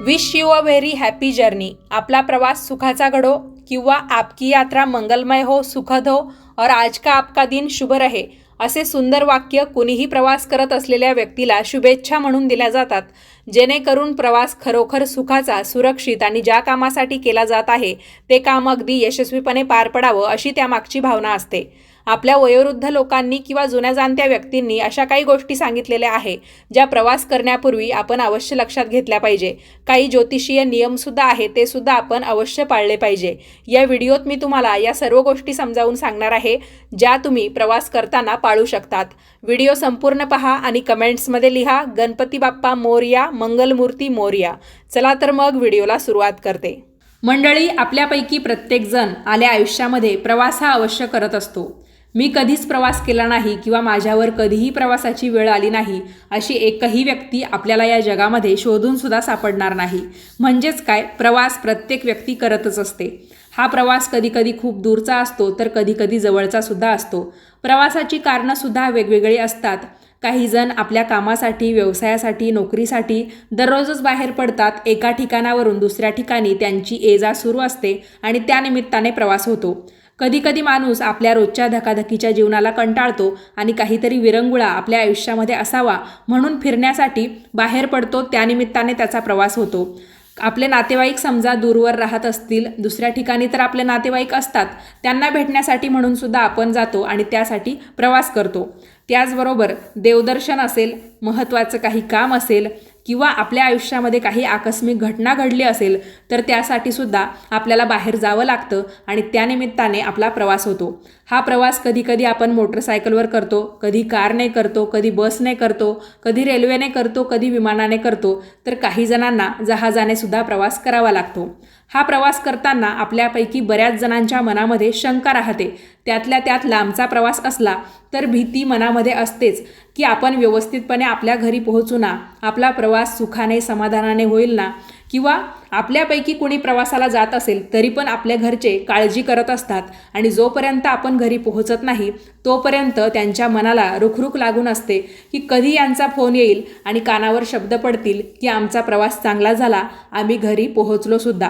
Wish you a very happy journey. आपला प्रवास सुखाचा घडो किंवा आपकी यात्रा मंगलमय हो सुखद हो और आज का आपका दिन शुभ रहे असे सुंदर वाक्य कुणीही प्रवास करत असलेल्या व्यक्तीला शुभेच्छा म्हणून दिल्या जातात जेणेकरून प्रवास खरोखर सुखाचा सुरक्षित आणि ज्या कामासाठी केला जात आहे ते काम अगदी यशस्वीपणे पार पडावं अशी त्यामागची भावना असते. आपल्या वयोवृद्ध लोकांनी किंवा जुन्या जाणत्या व्यक्तींनी अशा काही गोष्टी सांगितलेल्या आहे ज्या प्रवास करण्यापूर्वी आपण अवश्य लक्षात घेतल्या पाहिजे. काही ज्योतिषीय नियमसुद्धा आहे ते सुद्धा आपण अवश्य पाळले पाहिजे. या व्हिडिओत मी तुम्हाला या सर्व गोष्टी समजावून सांगणार आहे ज्या तुम्ही प्रवास करताना पाळू शकतात. व्हिडिओ संपूर्ण पहा आणि कमेंट्समध्ये लिहा गणपती बाप्पा मोरया मंगलमूर्ती मोरया. चला तर मग व्हिडिओला सुरुवात करते. मंडळी आपल्यापैकी प्रत्येकजण आल्या आयुष्यामध्ये प्रवास हा अवश्य करत असतो. मी कधीच प्रवास केला नाही किंवा माझ्यावर कधीही प्रवासाची वेळ आली नाही अशी एकही व्यक्ती आपल्याला या जगामध्ये शोधूनसुद्धा सापडणार नाही. म्हणजेच काय? प्रवास प्रत्येक व्यक्ती करतच असते. हा प्रवास कधीकधी खूप दूरचा असतो तर कधीकधी जवळचासुद्धा असतो. प्रवासाची कारणंसुद्धा वेगवेगळी असतात. काही जण आपल्या कामासाठी व्यवसायासाठी नोकरीसाठी दररोजच बाहेर पडतात एका ठिकाणावरून दुसऱ्या ठिकाणी त्यांची ये जा सुरू असते आणि त्यानिमित्ताने प्रवास होतो. कधीकधी माणूस आपल्या रोजच्या धकाधकीच्या जीवनाला कंटाळतो आणि काहीतरी विरंगुळा आपल्या आयुष्यामध्ये असावा म्हणून फिरण्यासाठी बाहेर पडतो त्यानिमित्ताने त्याचा प्रवास होतो. आपले नातेवाईक समजा दूरवर राहत असतील दुसऱ्या ठिकाणी तर आपले नातेवाईक असतात त्यांना भेटण्यासाठी म्हणून सुद्धा आपण जातो आणि त्यासाठी प्रवास करतो. त्याचबरोबर देवदर्शन असेल महत्त्वाचं काही काम असेल किंवा आपल्या आयुष्यामध्ये काही आकस्मिक घटना घडली असेल तर त्यासाठी सुद्धा आपल्याला बाहेर जावं लागतं आणि त्यानिमित्ताने आपला प्रवास होतो. हा प्रवास कधीकधी आपण मोटरसायकलवर करतो कधी कारने करतो कधी बसने करतो कधी रेल्वेने करतो कधी विमानाने करतो तर काही जणांना जहाजाने सुद्धा प्रवास करावा लागतो. हा प्रवास करताना आपल्यापैकी बऱ्याच जणांच्या मनामध्ये शंका राहते. त्यातल्या त्यात लांबचा प्रवास असला तर भीती मनामध्ये असतेच. की आपण व्यवस्थितपणे आपल्या घरी पोहोचू ना आपला प्रवास सुखाने समाधानाने होईल ना? किंवा आपल्यापैकी कोणी प्रवासाला जात असेल तरी पण आपल्या घरचे काळजी करत असतात आणि जोपर्यंत आपण घरी पोहोचत नाही तोपर्यंत त्यांच्या मनाला रुखरुख लागून असते की कधी यांचा फोन येईल आणि कानावर शब्द पडतील की आमचा प्रवास चांगला झाला आम्ही घरी पोहोचलो सुद्धा.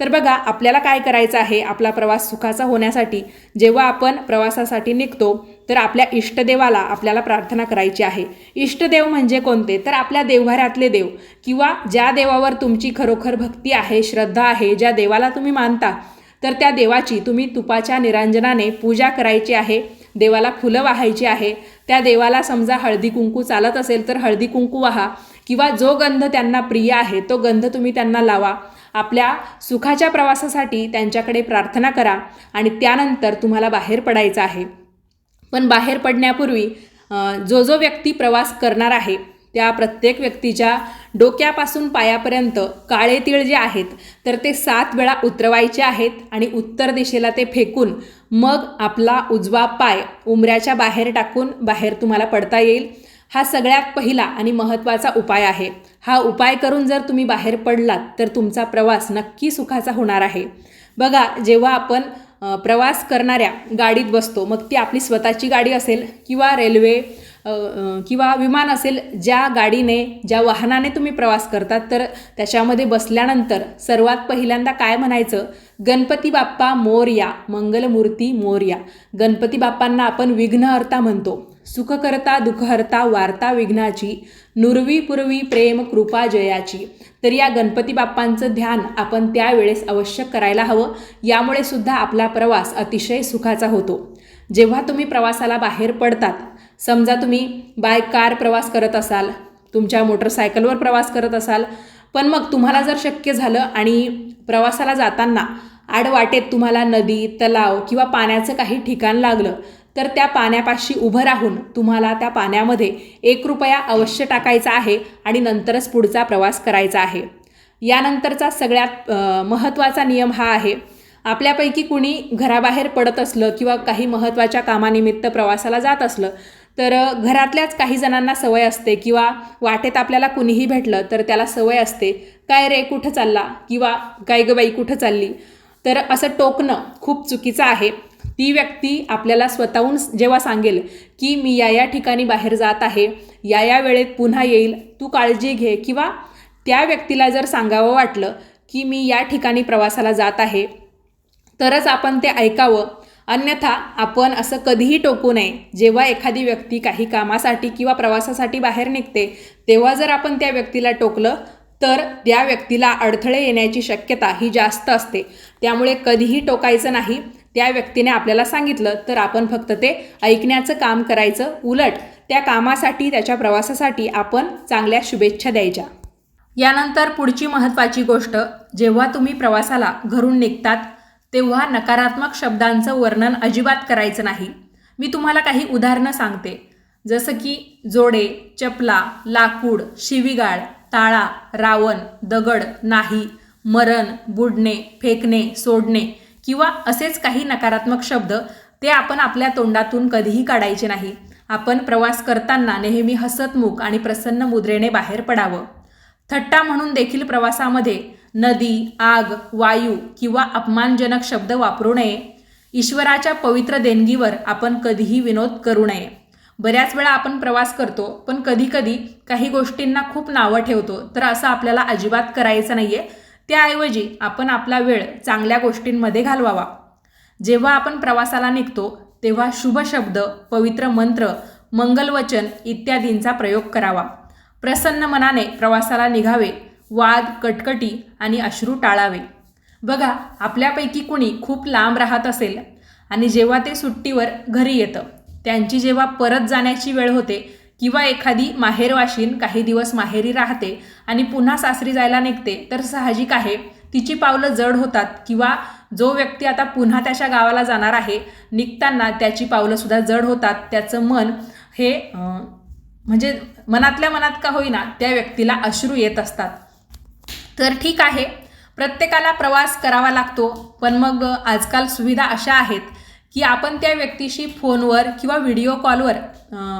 तर बघा आपल्याला काय करायचं आहे? आपला प्रवास सुखाचा होण्यासाठी जेव्हा आपण प्रवासासाठी निघतो तर आपल्या इष्टदेवाला आपल्याला प्रार्थना करायची आहे. इष्टदेव म्हणजे कोणते? तर आपल्या देवघरातले देव किंवा ज्या देवावर तुमची खरोखर भक्ती आहे श्रद्धा आहे ज्या देवाला तुम्ही मानता तर त्या देवाची तुम्ही तुपाच्या निरांजनाने पूजा करायची आहे देवाला फुलं वाहायची आहे. त्या देवाला समजा हळदी कुंकू चालत असेल तर हळदी कुंकू वाहा. किंवा जो गंध त्यांना प्रिय आहे तो गंध तुम्ही त्यांना लावा. आपल्या सुखाच्या प्रवासासाठी त्यांच्याकडे प्रार्थना करा आणि त्यानंतर तुम्हाला बाहेर पडायचं आहे. पण बाहेर पडण्यापूर्वी जो जो व्यक्ती प्रवास करणार आहे त्या प्रत्येक व्यक्तीच्या डोक्यापासून पायापर्यंत काळे तीळ जे आहेत तर ते सात वेळा उतरवायचे आहेत आणि उत्तर दिशेला ते फेकून मग आपला उजवा पाय उमऱ्याच्या बाहेर टाकून बाहेर तुम्हाला पडता येईल. हा सगळ्यात पहिला आणि महत्त्वाचा उपाय आहे. हा उपाय करून जर तुम्ही बाहेर पडलात तर तुमचा प्रवास नक्की सुखाचा होणार आहे. बघा जेव्हा आपण प्रवास करणाऱ्या गाडीत बसतो मग ती आपली स्वतःची गाडी असेल किंवा रेल्वे किंवा विमान असेल ज्या गाडीने ज्या वाहनाने तुम्ही प्रवास करतात तर त्याच्यामध्ये बसल्यानंतर सर्वात पहिल्यांदा काय म्हणायचं? गणपती बाप्पा मोरया मंगलमूर्ती मोरया. गणपती बाप्पांना आपण विघ्नहर्ता म्हणतो. सुखकर्ता दुःखहर्ता वार्ता विघ्नाची नुरवी पूर्वी प्रेम कृपा जयाची. तर या गणपती बाप्पांचं ध्यान आपण त्यावेळेस अवश्य करायला हवं. यामुळे सुद्धा आपला प्रवास अतिशय सुखाचा होतो. जेव्हा तुम्ही प्रवासाला बाहेर पडतात समजा तुम्ही बाय कार प्रवास करत असाल तुमच्या मोटरसायकलवर प्रवास करत असाल पण मग तुम्हाला जर शक्य झालं आणि प्रवासाला जाताना आडवाटेत तुम्हाला नदी तलाव किंवा पाण्याचं काही ठिकाण लागलं तर त्या पाण्यापाशी उभं राहून तुम्हाला त्या पाण्यामध्ये एक रुपया अवश्य टाकायचा आहे आणि नंतरच पुढचा प्रवास करायचा आहे. यानंतरचा सगळ्यात महत्त्वाचा नियम हा आहे आपल्यापैकी कुणी घराबाहेर पडत असलं किंवा काही महत्त्वाच्या कामानिमित्त प्रवासाला जात असलं तर घरातल्याच काही जणांना सवय असते किंवा वाटेत आपल्याला कुणीही भेटलं तर त्याला सवय असते काय रे कुठं चालला? किंवा काय ग बाई कुठं चालली? तर असं टोकणं खूप चुकीचं आहे. ती व्यक्ती आपल्याला स्वतःहून जेव्हा सांगेल की मी या या ठिकाणी बाहेर जात आहे या या वेळेत पुन्हा येईल तू काळजी घे किंवा त्या व्यक्तीला जर सांगावं वाटलं की मी या ठिकाणी प्रवासाला जात आहे तरच आपण ते ऐकावं. अन्यथा आपण असं कधीही टोकू नये. जेव्हा एखादी व्यक्ती काही कामासाठी किंवा प्रवासासाठी बाहेर निघते तेव्हा जर आपण त्या व्यक्तीला टोकलं तर त्या व्यक्तीला अडथळे येण्याची शक्यता ही जास्त असते. त्यामुळे कधीही टोकायचं नाही. त्या व्यक्तीने आपल्याला सांगितलं तर आपण फक्त ते ऐकण्याचं काम करायचं. उलट त्या कामासाठी त्याच्या प्रवासासाठी आपण चांगल्या शुभेच्छा द्यायच्या. यानंतर पुढची महत्त्वाची गोष्ट जेव्हा तुम्ही प्रवासाला घरून निघतात तेव्हा नकारात्मक शब्दांचं वर्णन अजिबात करायचं नाही. मी तुम्हाला काही उदाहरणं सांगते. जसं की जोडे चपला लाकूड शिवीगाळ ताळा रावण दगड नाही मरण बुडणे फेकणे सोडणे किंवा असेच काही नकारात्मक शब्द ते आपण आपल्या तोंडातून कधीही काढायचे नाही. आपण प्रवास करताना नेहमी हसतमुख आणि प्रसन्न मुद्रेने बाहेर पडावं. थट्टा म्हणून देखील प्रवासामध्ये नदी आग वायू किंवा अपमानजनक शब्द वापरू नये. ईश्वराच्या पवित्र देणगीवर आपण कधीही विनोद करू नये. बऱ्याच वेळा आपण प्रवास करतो पण कधीकधी काही गोष्टींना खूप नावं ठेवतो तर असं आपल्याला अजिबात करायचं नाही आहे त्याऐवजी आपण आपला वेळ चांगल्या गोष्टींमध्ये घालवावा. जेव्हा आपण प्रवासाला निघतो तेव्हा शुभ शब्द पवित्र मंत्र मंगलवचन इत्यादींचा प्रयोग करावा. प्रसन्न मनाने प्रवासाला निघावे वाद कटकटी आणि अश्रू टाळावे. बघा आपल्यापैकी कुणी खूप लांब राहत असेल आणि जेव्हा ते सुट्टीवर घरी येतं त्यांची जेव्हा परत जाण्याची वेळ होते किंवा एखादी माहेरवाशीन काही दिवस माहेरी राहते आणि पुन्हा सासरी जायला निघते तर साहजिक आहे. तिची पावलं जड होतात किंवा जो व्यक्ती आता पुन्हा त्याच्या गावाला जाणार आहे निघताना त्याची पावलंसुद्धा जड होतात. त्याचं मन हे म्हणजे मनातल्या मनात का होईना त्या व्यक्तीला अश्रू येत असतात. तर ठीक आहे. प्रत्येकाला प्रवास करावा लागतो पण मग आजकाल सुविधा अशा आहेत की आपण त्या व्यक्तीशी फोनवर किंवा व्हिडिओ कॉलवर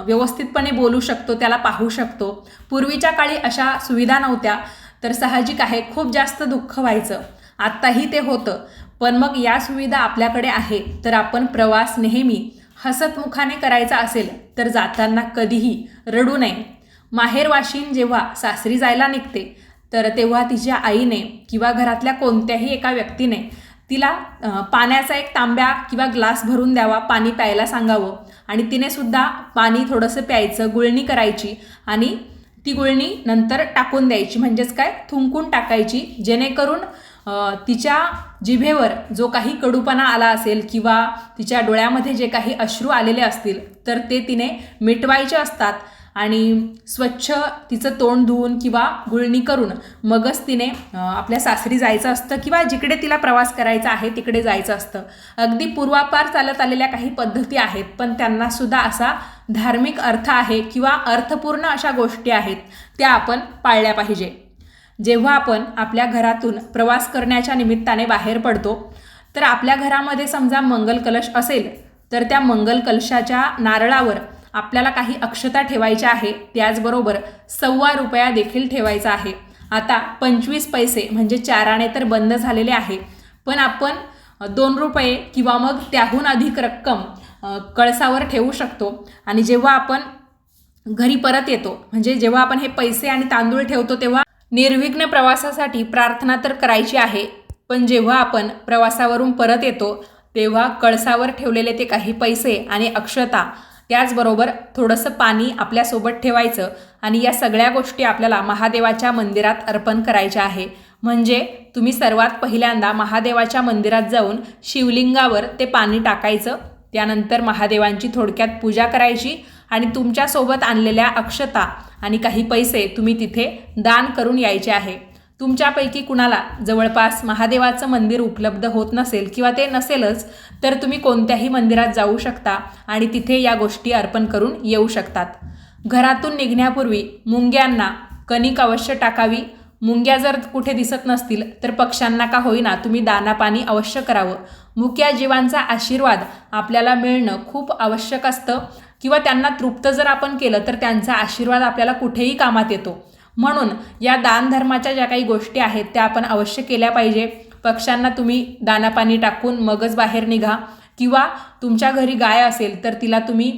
व्यवस्थितपणे बोलू शकतो त्याला पाहू शकतो. पूर्वीच्या काळी अशा सुविधा नव्हत्या तर साहजिक आहे खूप जास्त दुःख व्हायचं. आत्ताही ते होतं. पण मग या सुविधा आपल्याकडे आहे तर आपण प्रवास नेहमी हसतमुखाने करायचा असेल तर जाताना कधीही रडू नये. माहेरवाशीन जेव्हा सासरी जायला निघते तर तेव्हा तिच्या आईने किंवा घरातल्या कोणत्याही एका व्यक्तीने तिला पाण्याचा एक तांब्या किंवा ग्लास भरून द्यावा पाणी प्यायला सांगावं. आणि तिने सुद्धा पाणी थोडंसं प्यायचं गुळणी करायची आणि ती गुळणी नंतर टाकून द्यायची. म्हणजेच काय? थुंकून टाकायची जेणेकरून तिच्या जिभेवर जो काही कडूपणा आला असेल किंवा तिच्या डोळ्यामध्ये जे काही अश्रू आलेले असतील तर ते तिने मिटवायचे असतात. आणि स्वच्छ तिचं तोंड धुवून किंवा गुळणी करून मगच तिने आपल्या सासरी जायचं असतं किंवा जिकडे तिला प्रवास करायचा आहे तिकडे जायचं असतं. अगदी पूर्वापार चालत आलेल्या काही पद्धती आहेत पण त्यांनासुद्धा असा धार्मिक अर्थ आहे किंवा अर्थपूर्ण अशा गोष्टी आहेत त्या आपण पाळल्या पाहिजे. जेव्हा आपण आपल्या घरातून प्रवास करण्याच्या निमित्ताने बाहेर पडतो तर आपल्या घरामध्ये समजा मंगल कलश असेल तर त्या मंगल कलशाच्या नारळावर आपल्याला काही अक्षता ठेवायच्या आहे त्याचबरोबर सव्वा रुपया देखील ठेवायचा आहे. आता पंचवीस पैसे म्हणजे चाराने तर बंद झालेले आहे. पण आपण दोन रुपये किंवा मग त्याहून अधिक रक्कम कळसावर ठेवू शकतो. आणि जेव्हा आपण घरी परत येतो म्हणजे जेव्हा आपण हे पैसे आणि तांदूळ ठेवतो तेव्हा निर्विघ्न प्रवासासाठी प्रार्थना तर करायची आहे. पण जेव्हा आपण प्रवासावरून परत येतो तेव्हा कळसावर ठेवलेले ते काही पैसे आणि अक्षता त्याचबरोबर थोडंसं पाणी आपल्यासोबत ठेवायचं आणि या सगळ्या गोष्टी आपल्याला महादेवाच्या मंदिरात अर्पण करायच्या आहे. म्हणजे तुम्ही सर्वात पहिल्यांदा महादेवाच्या मंदिरात जाऊन शिवलिंगावर ते पाणी टाकायचं. त्यानंतर महादेवांची थोडक्यात पूजा करायची आणि तुमच्यासोबत आणलेल्या अक्षता आणि काही पैसे तुम्ही तिथे दान करून यायचे आहे. तुमच्यापैकी कुणाला जवळपास महादेवाचं मंदिर उपलब्ध होत नसेल किंवा ते नसेलच तर तुम्ही कोणत्याही मंदिरात जाऊ शकता आणि तिथे या गोष्टी अर्पण करून येऊ शकतात. घरातून निघण्यापूर्वी मुंग्यांना कणिक अवश्य टाकावी. मुंग्या जर कुठे दिसत नसतील तर पक्ष्यांना का होईना तुम्ही दाना पाणी अवश्य करावं. मुक्या जीवांचा आशीर्वाद आपल्याला मिळणं खूप आवश्यक असतं किंवा त्यांना तृप्त जर आपण केलं तर त्यांचा आशीर्वाद आपल्याला कुठेही कामात येतो. म्हणून या दानधर्माच्या ज्या काही गोष्टी आहेत त्या आपण अवश्य केल्या पाहिजे. पक्ष्यांना तुम्ही दानापाणी टाकून मगच बाहेर निघा. किंवा तुमच्या घरी गाय असेल तर तिला तुम्ही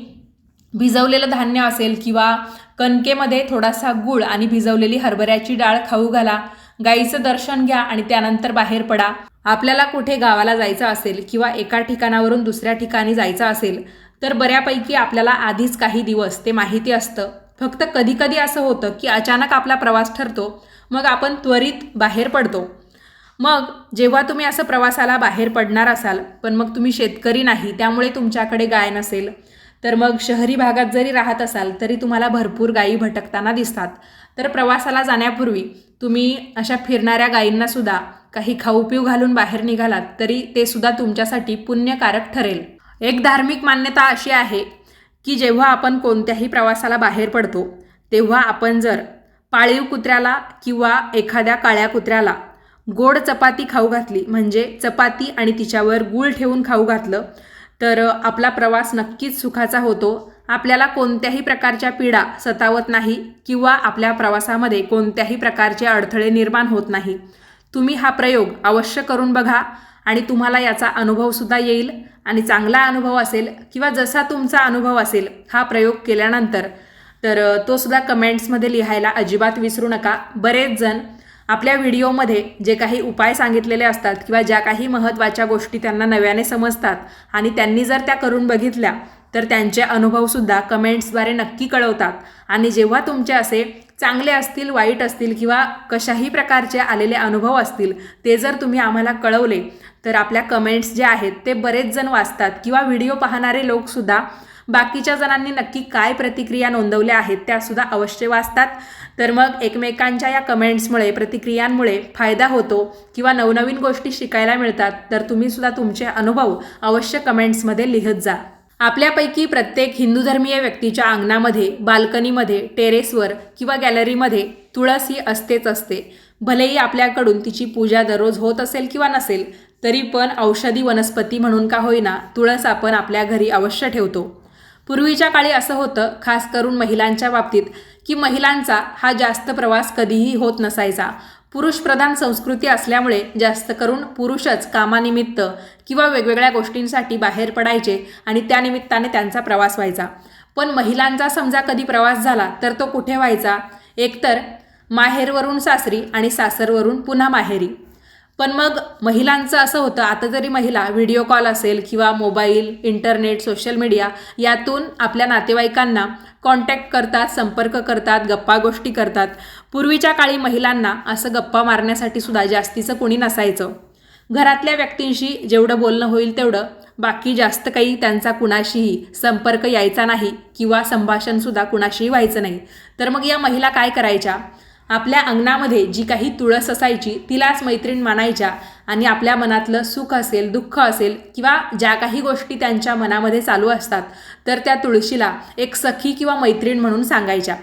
भिजवलेलं धान्य असेल किंवा कणकेमध्ये थोडासा गूळ आणि भिजवलेली हरभऱ्याची डाळ खाऊ घाला. गाईचं दर्शन घ्या आणि त्यानंतर बाहेर पडा. आपल्याला कुठे गावाला जायचं असेल किंवा एका ठिकाणावरून दुसऱ्या ठिकाणी जायचं असेल तर बऱ्यापैकी आपल्याला आधीच काही दिवस ते माहिती असतं. फक्त कधीकधी असं होतं की अचानक आपला प्रवास ठरतो मग आपण त्वरित बाहेर पडतो. मग जेव्हा तुम्ही असं प्रवासाला बाहेर पडणार असाल पण मग तुम्ही शेतकरी नाही त्यामुळे तुमच्याकडे गाय नसेल तर मग शहरी भागात जरी राहत असाल तरी तुम्हाला भरपूर गायी भटकताना दिसतात. तर प्रवासाला जाण्यापूर्वी तुम्ही अशा फिरणाऱ्या गायींनासुद्धा काही खाऊ पिऊ घालून बाहेर निघालात तरी ते सुद्धा तुमच्यासाठी पुण्यकारक ठरेल. एक धार्मिक मान्यता अशी आहे की जेव्हा आपण कोणत्याही प्रवासाला बाहेर पडतो तेव्हा आपण जर पाळीव कुत्र्याला किंवा एखाद्या काळ्या कुत्र्याला गोड चपाती खाऊ घातली म्हणजे चपाती आणि तिच्यावर गूळ ठेवून खाऊ घातलं तर आपला प्रवास नक्कीच सुखाचा होतो. आपल्याला कोणत्याही प्रकारच्या पीडा सतावत नाही किंवा आपल्या प्रवासामध्ये कोणत्याही प्रकारचे अडथळे निर्माण होत नाही. तुम्ही हा प्रयोग अवश्य करून बघा आणि तुम्हाला याचा अनुभवसुद्धा येईल. आणि चांगला अनुभव असेल किंवा जसा तुमचा अनुभव असेल हा प्रयोग केल्यानंतर तर तो सुद्धा कमेंट्समध्ये लिहायला अजिबात विसरू नका. बरेच जण आपल्या व्हिडिओमध्ये जे काही उपाय सांगितलेले असतात किंवा ज्या काही महत्त्वाच्या गोष्टी त्यांना नव्याने समजतात आणि त्यांनी जर त्या करून बघितल्या तर त्यांचे अनुभवसुद्धा कमेंट्सद्वारे नक्की कळवतात. आणि जेव्हा तुमचे असे चांगले असतील वाईट असतील किंवा कशाही प्रकारचे आलेले अनुभव असतील ते जर तुम्ही आम्हाला कळवले तर आपल्या कमेंट्स जे आहेत ते बरेच जण वाचतात किंवा व्हिडिओ पाहणारे लोकसुद्धा बाकीच्या जणांनी नक्की काय प्रतिक्रिया नोंदवल्या आहेत त्यासुद्धा अवश्य वाचतात. तर मग एकमेकांच्या या कमेंट्समुळे प्रतिक्रियांमुळे फायदा होतो किंवा नवनवीन गोष्टी शिकायला मिळतात तर तुम्हीसुद्धा तुमचे अनुभव अवश्य कमेंट्समध्ये लिहत जा. आपल्यापैकी प्रत्येक हिंदू धर्मीय व्यक्तीच्या अंगणामध्ये बाल्कनीमध्ये टेरेसवर किंवा गॅलरीमध्ये तुळस ही असतेच असते. भलेही आपल्याकडून तिची पूजा दररोज होत असेल किंवा नसेल तरी पण औषधी वनस्पती म्हणून का होईना तुळस आपण आपल्या घरी अवश्य ठेवतो. पूर्वीच्या काळी असं होतं खास करून महिलांच्या बाबतीत की महिलांचा हा जास्त प्रवास कधीही होत नसायचा. पुरुषप्रधान संस्कृती असल्यामुळे जास्त करून पुरुषच कामानिमित्त किंवा वेगवेगळ्या गोष्टींसाठी बाहेर पडायचे आणि त्यानिमित्ताने त्यांचा प्रवास व्हायचा. पण महिलांचा समजा कधी प्रवास झाला तर तो कुठे व्हायचा? एकतर माहेरवरून सासरी आणि सासरवरून पुन्हा माहेरी. पण मग महिलांचं असं होतं आता जरी महिला व्हिडिओ कॉल असेल किंवा मोबाईल इंटरनेट सोशल मीडिया यातून आपल्या नातेवाईकांना कॉन्टॅक्ट करतात संपर्क करतात गप्पा गोष्टी करतात. पूर्वीच्या काळी महिलांना असं गप्पा मारण्यासाठी सुद्धा जास्तीचं कोणी नसायचं. घरातल्या व्यक्तींशी जेवढं बोलणं होईल तेवढं बाकी जास्त काही त्यांचा कुणाशीही संपर्क यायचा नाही किंवा संभाषणसुद्धा कुणाशीही व्हायचं नाही. तर मग या महिला काय करायच्या? आपल्या अंगणामध्ये जी काही तुळस असायची तिलाच मैत्रीण मानायच्या आणि आपल्या मनातलं सुख असेल दुःख असेल किंवा ज्या काही गोष्टी त्यांच्या मनामध्ये चालू असतात तर त्या तुळशीला एक सखी किंवा मैत्रीण म्हणून सांगायच्या.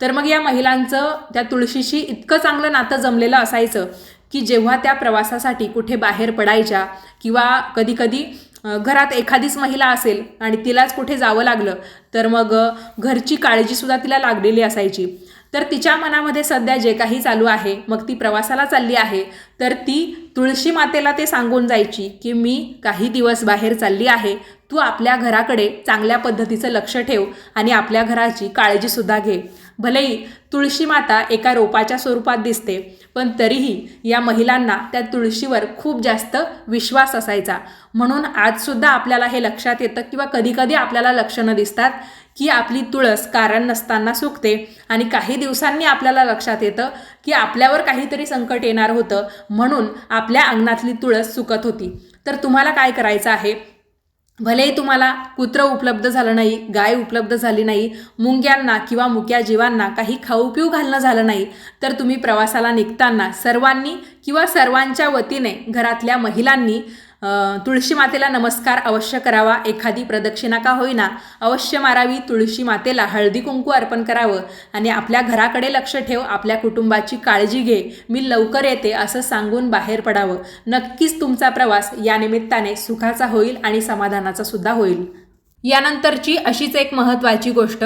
तर मग या महिलांचं त्या तुळशीशी इतकं चांगलं नातं जमलेलं असायचं की जेव्हा त्या प्रवासासाठी कुठे बाहेर पडायच्या किंवा कधीकधी घरात एखादीच महिला असेल आणि तिलाच कुठे जावं लागलं तर मग घरची काळजीसुद्धा तिला लागलेली असायची. तर तिच्या मनामध्ये सध्या जे काही चालू आहे मग ती प्रवासाला चालली आहे तर ती तुळशी मातेला ते सांगून जायची की मी काही दिवस बाहेर चालली आहे तू आपल्या घराकडे चांगल्या पद्धतीचं लक्ष ठेव आणि आपल्या घराची काळजीसुद्धा घे. भलेही तुळशी माता एका रोपाच्या स्वरूपात दिसते पण तरीही या महिलांना त्या तुळशीवर खूप जास्त विश्वास असायचा. म्हणून आजसुद्धा आपल्याला हे लक्षात येतं किंवा कधीकधी आपल्याला लक्षणं दिसतात की आपली तुळस कारण नसताना सुकते आणि काही दिवसांनी आपल्याला लक्षात येतं की आपल्यावर काहीतरी संकट येणार होतं म्हणून आपल्या अंगणातली तुळस सुकत होती. तर तुम्हाला काय करायचं आहे? भलेही तुम्हाला कुत्र उपलब्ध झालं नाही गाय उपलब्ध झाली नाही मुंग्यांना किंवा मुक्या जीवांना काही खाऊ पिऊ घालणं झालं नाही तर तुम्ही प्रवासाला निघताना सर्वांनी किंवा सर्वांच्या वतीने घरातल्या महिलांनी तुळशी मातेला नमस्कार अवश्य करावा. एखादी प्रदक्षिणा का होईना अवश्य मारावी. तुळशी मातेला हळदी कुंकू अर्पण करावं. आणि आपल्या घराकडे लक्ष ठेव. आपल्या कुटुंबाची काळजी घे. मी लवकर येते असं सांगून बाहेर पडावं. नक्कीच तुमचा प्रवास या निमित्ताने सुखाचा होईल आणि समाधानाचा सुद्धा होईल. यानंतरची अशीच एक महत्त्वाची गोष्ट.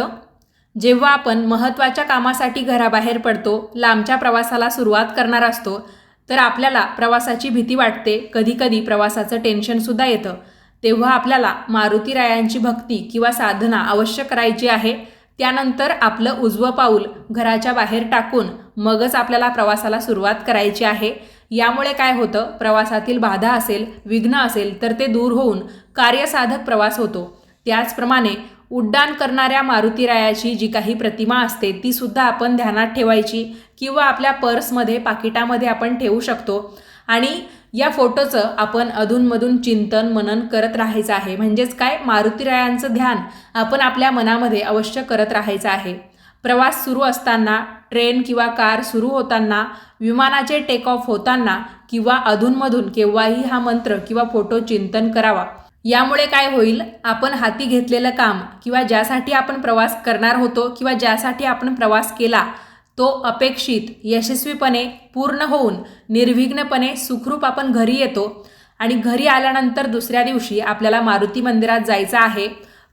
जेव्हा आपण महत्त्वाच्या कामासाठी घराबाहेर पडतो लांबच्या प्रवासाला सुरुवात करणार असतो तर आपल्याला प्रवासाची भीती वाटते. कधीकधी प्रवासाचं टेन्शनसुद्धा येतं. तेव्हा आपल्याला मारुतीरायांची भक्ती किंवा साधना अवश्य करायची आहे. त्यानंतर आपलं उजवं पाऊल घराच्या बाहेर टाकून मगच आपल्याला प्रवासाला सुरुवात करायची आहे. यामुळे काय होतं? प्रवासातील बाधा असेल विघ्न असेल तर ते दूर होऊन कार्यसाधक प्रवास होतो. त्याचप्रमाणे उड्डाण करणाऱ्या मारुतीरायाची जी काही प्रतिमा असते ती सुद्धा आपण ध्यानात ठेवायची किंवा आपल्या पर्समध्ये पाकिटामध्ये आपण ठेवू शकतो. आणि या फोटोचं आपण अधूनमधून चिंतन मनन करत राहायचं आहे. म्हणजेच काय? मारुतीरायांचं ध्यान आपण आपल्या मनामध्ये अवश्य करत राहायचं आहे. प्रवास सुरू असताना ट्रेन किंवा कार सुरू होताना विमानाचे टेक ऑफ होताना किंवा अधूनमधून केव्हाही हा मंत्र किंवा फोटो चिंतन करावा. यामुळे काय होईल? आपण हाती घेतलेलं काम किंवा ज्यासाठी आपण प्रवास करणार होतो किंवा ज्यासाठी आपण प्रवास केला तो अपेक्षित यशस्वीपणे पूर्ण होऊन निर्विघ्नपणे सुखरूप आपण घरी येतो आणि घरी आल्यानंतर दुसऱ्या दिवशी आपल्याला मारुती मंदिरात जायचं आहे.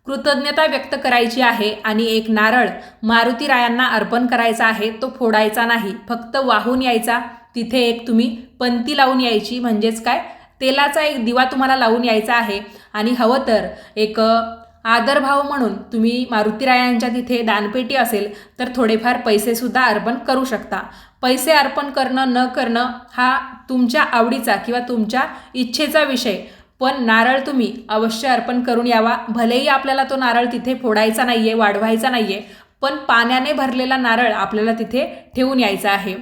कृतज्ञता व्यक्त करायची आहे आणि एक नारळ मारुती रायांना अर्पण करायचा आहे तो फोडायचा नाही. फक्त वाहून यायचा. तिथे एक तुम्ही पंती लावून यायची. म्हणजेच काय? तेलाचा एक दिवा तुम्हाला लावून यायचा आहे. आणि हवं तर एक आदरभाव म्हणून तुम्ही मारुतीरायांच्या तिथे दानपेटी असेल तर थोडेफार पैसेसुद्धा अर्पण करू शकता. पैसे अर्पण करणं न करणं हा तुमच्या आवडीचा किंवा तुमच्या इच्छेचा विषय. पण नारळ तुम्ही अवश्य अर्पण करून यावा. भलेही आपल्याला तो नारळ तिथे फोडायचा नाही आहे वाढवायचा नाही आहे पण पाण्याने भरलेला नारळ आपल्याला तिथे ठेवून यायचा आहे.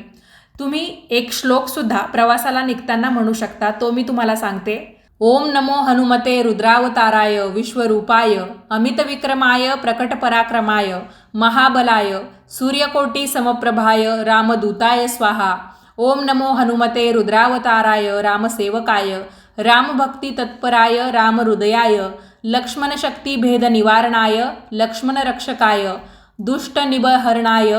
तुम्ही एक श्लोकसुद्धा प्रवासाला निघताना म्हणू शकता तो मी तुम्हाला सांगते. ओम नमो हनुमते रुद्रावताराय विश्वरूपाय अमित विक्रमाय प्रकट पराक्रमाय महाबलाय सूर्यकोटी समप्रभाय रामदूताय स्वाहा. ओम नमो हनुमते रुद्रावताराय रामसेवकाय रामभक्ती तत्पराय रामहृदयाय लक्ष्मणशक्ती भेद निवारणाय लक्ष्मणरक्षकाय दुष्ट निबहरणाय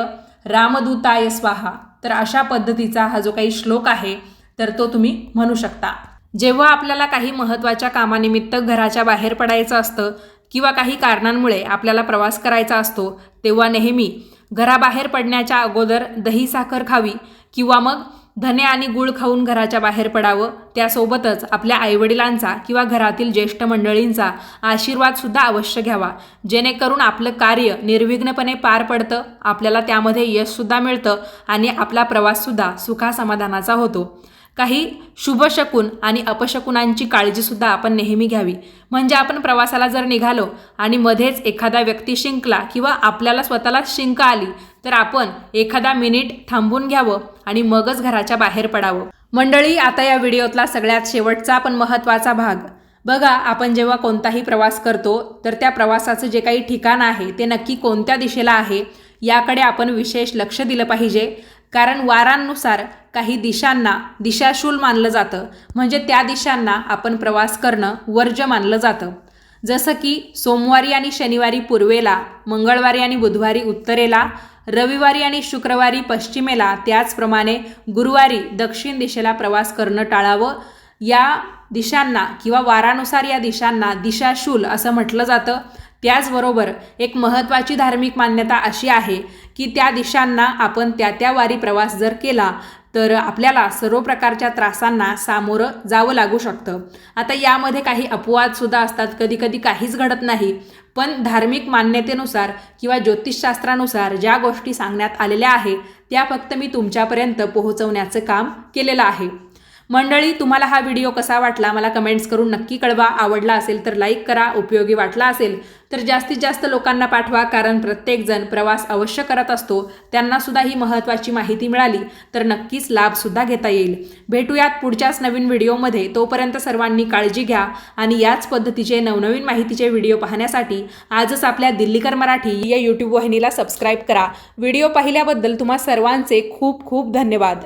रामदूताय स्वाहा. तर अशा पद्धतीचा हा जो काही श्लोक आहे तर तो तुम्ही म्हणू शकता. जेव्हा आपल्याला काही महत्त्वाच्या कामानिमित्त घराच्या बाहेर पडायचं असतं किंवा काही कारणांमुळे आपल्याला प्रवास करायचा असतो तेव्हा नेहमी घराबाहेर पडण्याच्या अगोदर दही साखर खावी किंवा मग धने आणि गुळ खाऊन घराच्या बाहेर पडावं. त्यासोबतच आपल्या आईवडिलांचा किंवा घरातील ज्येष्ठ मंडळींचा आशीर्वादसुद्धा अवश्य घ्यावा. जेणेकरून आपलं कार्य निर्विघ्नपणे पार पडतं आपल्याला त्यामध्ये यशसुद्धा मिळतं आणि आपला प्रवाससुद्धा सुखासमाधानाचा होतो. काही शुभशकून आणि अपशकुनांची काळजीसुद्धा आपण नेहमी घ्यावी. म्हणजे आपण प्रवासाला जर निघालो आणि मध्येच एखादा व्यक्ती शिंकला किंवा आपल्याला स्वतःला शिंक आली तर आपण एखादा मिनिट थांबून घ्यावं आणि मगच घराच्या बाहेर पडावं. मंडळी आता या व्हिडिओतला सगळ्यात शेवटचा पण महत्त्वाचा भाग. बघा आपण जेव्हा कोणताही प्रवास करतो तर त्या प्रवासाचं जे काही ठिकाण आहे ते नक्की कोणत्या दिशेला आहे याकडे आपण विशेष लक्ष दिलं पाहिजे. कारण वारांनुसार काही दिशांना दिशाशूल मानलं जातं. म्हणजे त्या दिशांना आपण प्रवास करणं वर्ज्य मानलं जातं. जसं की सोमवारी आणि शनिवारी पूर्वेला मंगळवारी आणि बुधवारी उत्तरेला रविवारी आणि शुक्रवारी पश्चिमेला त्याचप्रमाणे गुरुवारी दक्षिण दिशेला प्रवास करणं टाळावं. या दिशांना किंवा वारानुसार या दिशांना दिशाशूल असं म्हटलं जातं. त्याचबरोबर एक महत्त्वाची धार्मिक मान्यता अशी आहे की त्या दिशांना आपण त्या त्या वारी प्रवास जर केला तर आपल्याला सर्व प्रकारच्या त्रासांना सामोरं जावं लागू शकतं. आता यामध्ये काही अपवादसुद्धा असतात. कधी कधी काहीच घडत नाही. पण धार्मिक मान्यतेनुसार किंवा ज्योतिषशास्त्रानुसार ज्या गोष्टी सांगण्यात आलेल्या आहे त्या फक्त मी तुमच्यापर्यंत पोहोचवण्याचं काम केलेलं आहे. मंडळी तुम्हाला हा व्हिडिओ कसा वाटला? मला कमेंट्स करून नक्की कळवा. आवडला असेल तर लाईक करा. उपयोगी वाटला असेल तर जास्तीत जास्त लोकांना पाठवा कारण प्रत्येकजण प्रवास अवश्य करत असतो. त्यांनासुद्धा ही महत्त्वाची माहिती मिळाली तर नक्कीच लाभसुद्धा घेता येईल. भेटूयात पुढच्याच नवीन व्हिडिओमध्ये तोपर्यंत सर्वांनी काळजी घ्या आणि याच पद्धतीचे नवनवीन माहितीचे व्हिडिओ पाहण्यासाठी आजच आपल्या दिल्लीकर मराठी या यूट्यूब वाहिनीला सबस्क्राईब करा. व्हिडिओ पाहिल्याबद्दल तुम्हा सर्वांचे खूप खूप धन्यवाद.